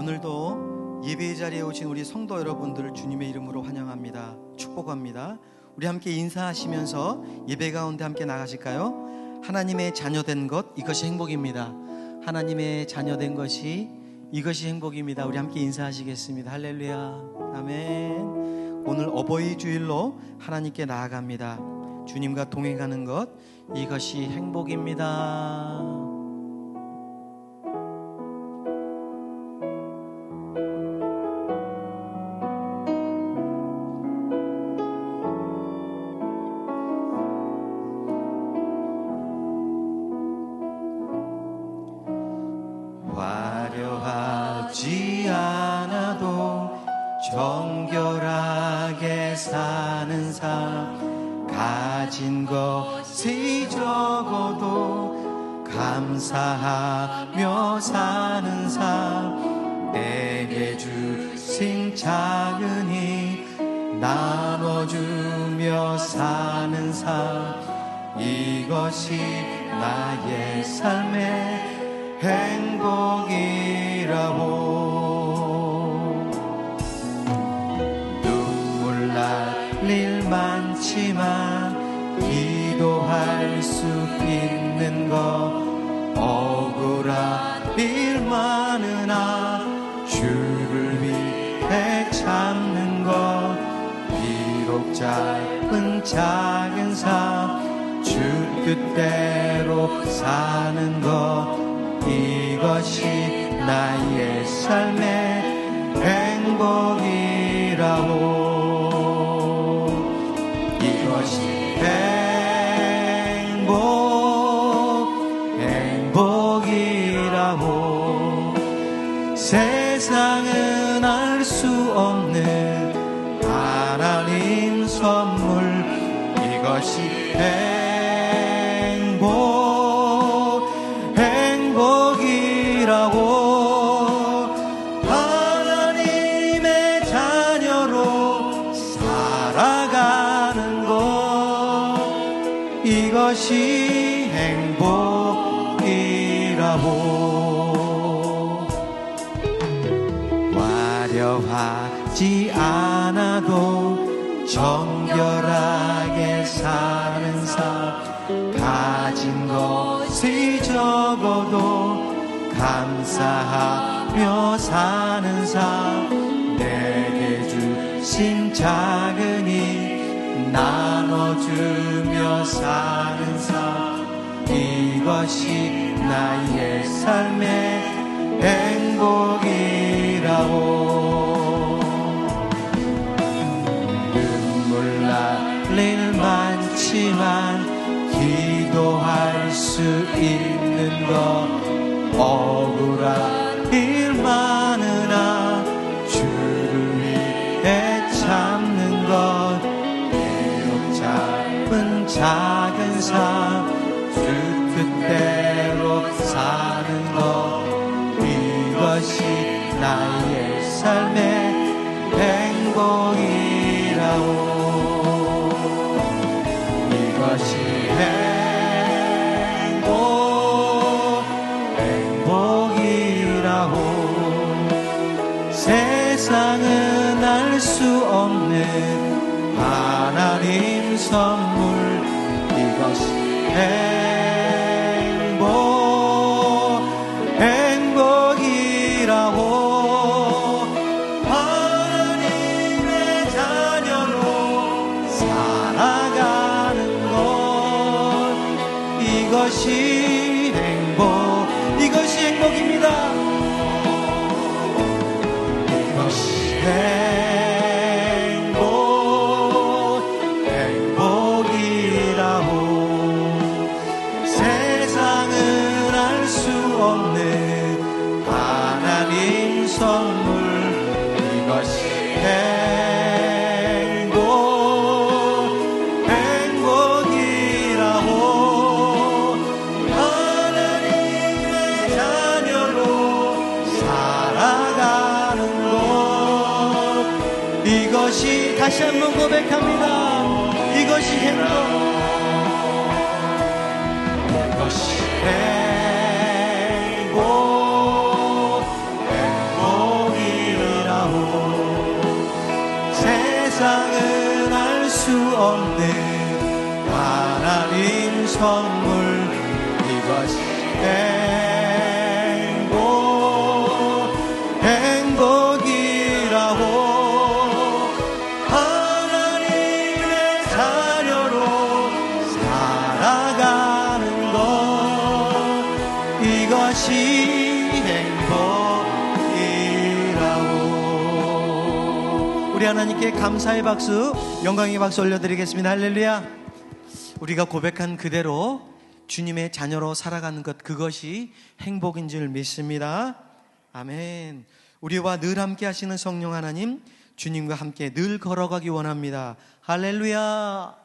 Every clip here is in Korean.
오늘도 예배 자리에 오신 우리 성도 여러분들을 주님의 이름으로 환영합니다. 축복합니다. 우리 함께 인사하시면서 예배 가운데 함께 나가실까요? 하나님의 자녀된 것 이것이 행복입니다. 하나님의 자녀된 것이 이것이 행복입니다. 우리 함께 인사하시겠습니다. 할렐루야. 아멘. 오늘 어버이 주일로 하나님께 나아갑니다. 주님과 동행하는 것 이것이 행복입니다. 사는 삶 이것이 나의 삶의 행복이라고. 눈물 날 일 많지만 기도할 수 있는 것 억울한 일 많으나 주를 위해 참는 것 비록 짧 은 작은 삶 주 뜻대로 사는 것 이것이 나의 삶의 행복이라고 것이 행복이라고 화려하지 않아도 정결하게 사는 삶 가진 것이 적어도 감사하며 사는 삶 내게 주신 작은 힘 나눠주며 사는 삶 이것이 나의 삶의 행복이라고. 눈물 날일 많지만 기도할 수 있는 것 억울한 일많 나의 삶의 행복이라고 이것이 행복 행복이라고 세상은 알 수 없는 하나님 선물. 이것이 행복 이것이 행복 이것이 행복입니다 다시 한번 고백합니다. 이것이 행복. 이것이 행복. 행복이라고 세상은 알 수 없는 하나님 선물 이것이 행복. 하나님께 감사의 박수 영광의 박수 올려드리겠습니다. 할렐루야. 우리가 고백한 그대로 주님의 자녀로 살아가는 것 그것이 행복인 줄 믿습니다. 아멘. 우리와 늘 함께 하시는 성령 하나님 주님과 함께 늘 걸어가기 원합니다. 할렐루야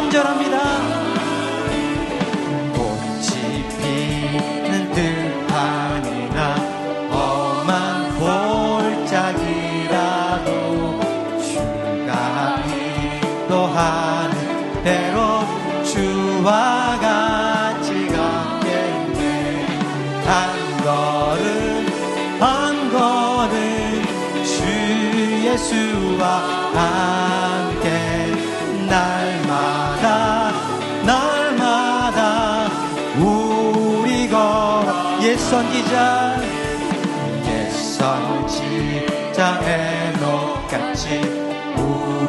우리 3절합니다 옛 선기자. 옛 선지자의 녹같이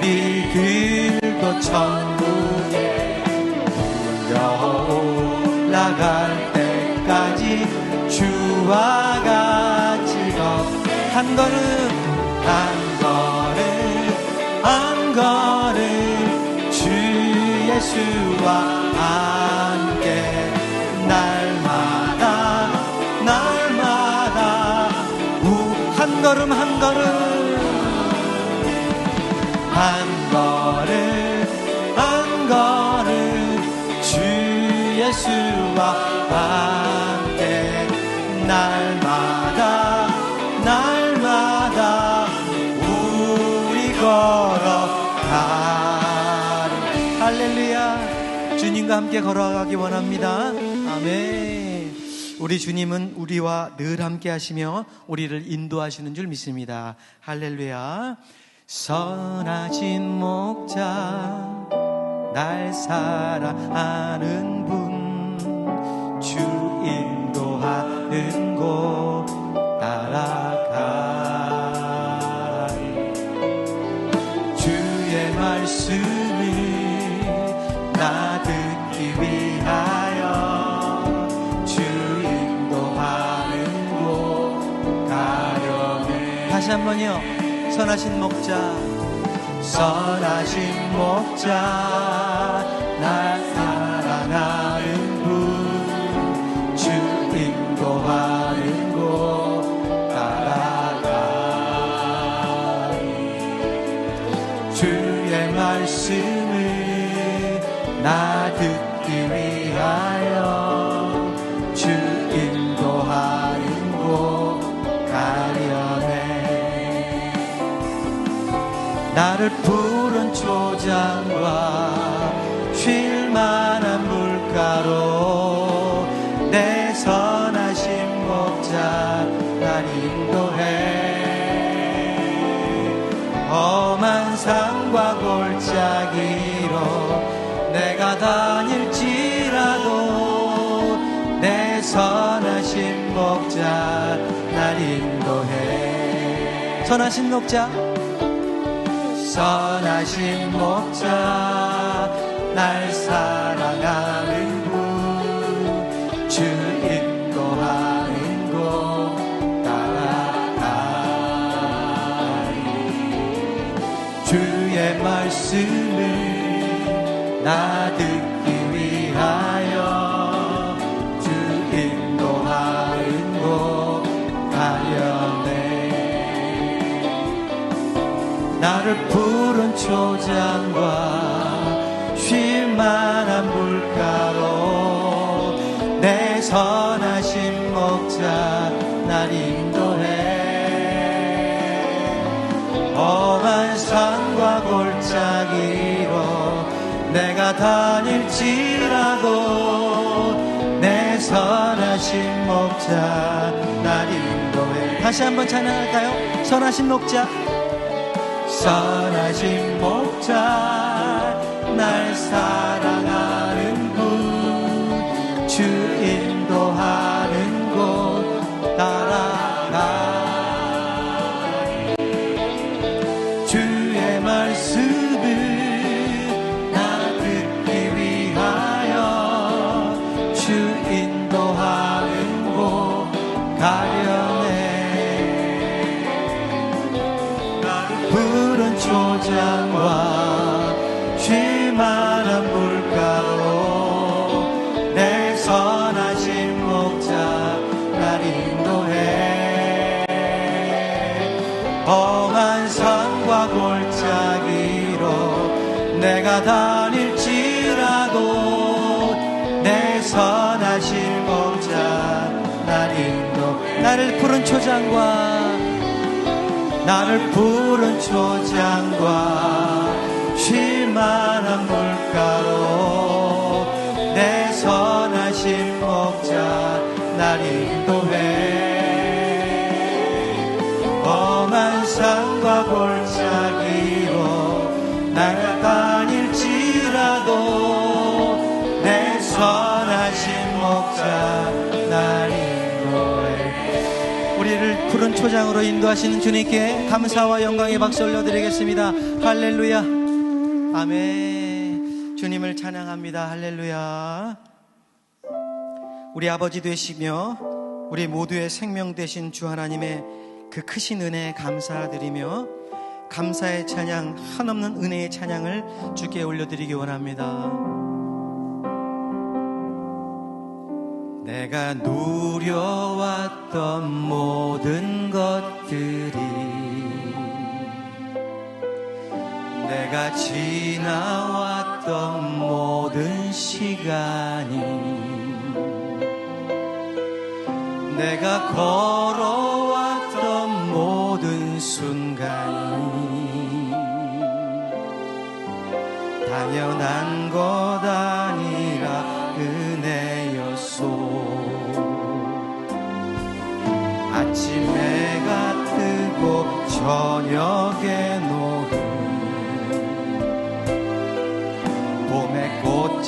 우리들도 천국에 올라갈 때까지 주와 같이 걷한 걸음 한 걸음 한 걸음 주 예수와 함 걸음 한 걸음 한 걸음 주 예수와 함께 날마다 날마다 우리 걸어가리. 할렐루야. 주님과 함께 걸어가기 원합니다. 아멘 우리 주님은 우리와 늘 함께 하시며 우리를 인도하시는 줄 믿습니다. 할렐루야. 선하신 목자 날 사랑하는 분 주 인도하는 곳 한번요. 선하신 목자. 선하신 목자. 날 나를 푸른 초장과 쉴 만한 물가로 내 선하신 목자 날 인도해. 험한 산과 골짜기로 내가 다닐지라도 내 선하신 목자 날 인도해. 선하신 목자 선하신 목자 날 사랑하는 나를 푸른 초장과 쉴만한 물가로 내 선하신 목자 날 인도해. 험한 산과 골짜기로 내가 다닐지라도 내 선하신 목자 날 인도해. 다시 한번 찬양할까요? 선하신 목자 선하신 목자 날 사랑하 내 선하신 목자 날 인도해. 험한 산과 골짜기로 내가 다닐지라도 내 선하신 목자 날 인도해 나를 푸른 초장과 나를 푸른 초장과 쉴만한 물 가로 내 선하신 목자 날 인도해 험한 산과 골짜기로 날 다닐지라도 내 선하신 목자 날 인도해 우리를 푸른 초장으로 인도하시는 주님께 감사와 영광의 박수 올려드리겠습니다. 할렐루야. 아멘. 찬양합니다. 할렐루야. 우리 아버지 되시며 우리 모두의 생명 되신 주 하나님의 그 크신 은혜에 감사드리며 감사의 찬양, 한없는 은혜의 찬양을 주께 올려드리기 원합니다. 내가 누려왔던 모든 것들이 내가 지나왔던 모든 시간이 내가 걸어왔던 모든 순간이 당연한 것 아니라 은혜였소. 아침 해가 뜨고 저녁에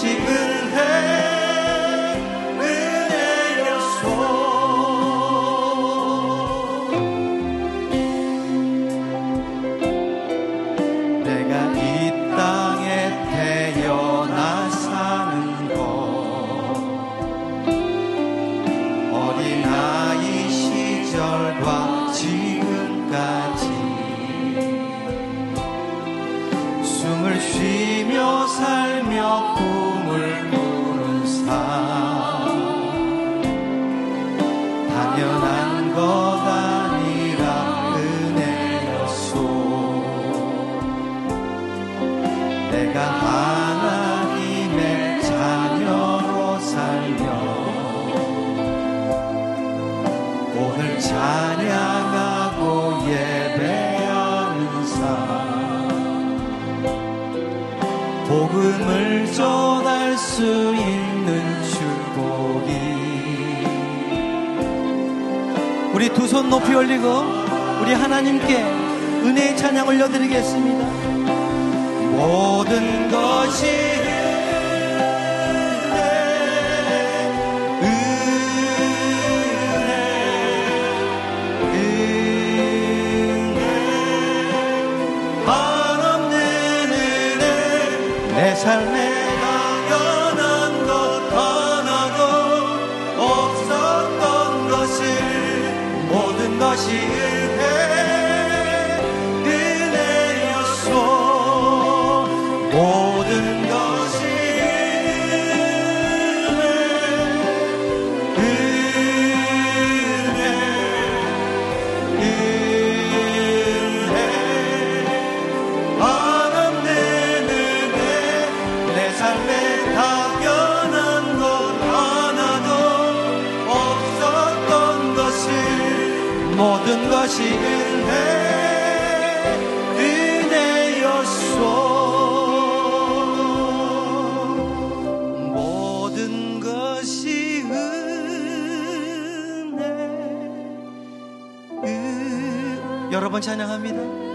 모든 것이 은 찬양하고 예배하는 삶 복음을 전할 수 있는 축복이. 우리 두 손 높이 올리고 우리 하나님께 은혜의 찬양 올려드리겠습니다. 모든 것이 내 삶에 당연한 것 하나도 없었던 것을 모든 것이 모든 것이 은혜 은혜였소. 모든 것이 은혜 은 여러 번 찬양합니다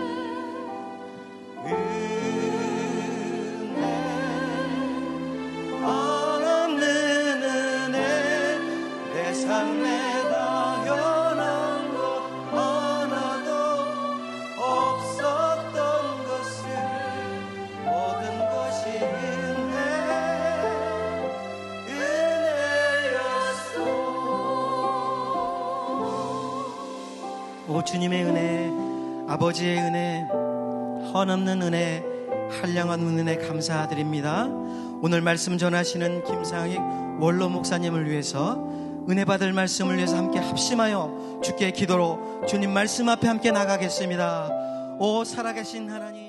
주님의 은혜 아버지의 은혜 헌없는 은혜 한량한 은혜 감사드립니다. 오늘 말씀 전하시는 김상익 원로 목사님을 위해서 은혜 받을 말씀을 위해서 함께 합심하여 주께 기도로 주님 말씀 앞에 함께 나가겠습니다. 오 살아계신 하나님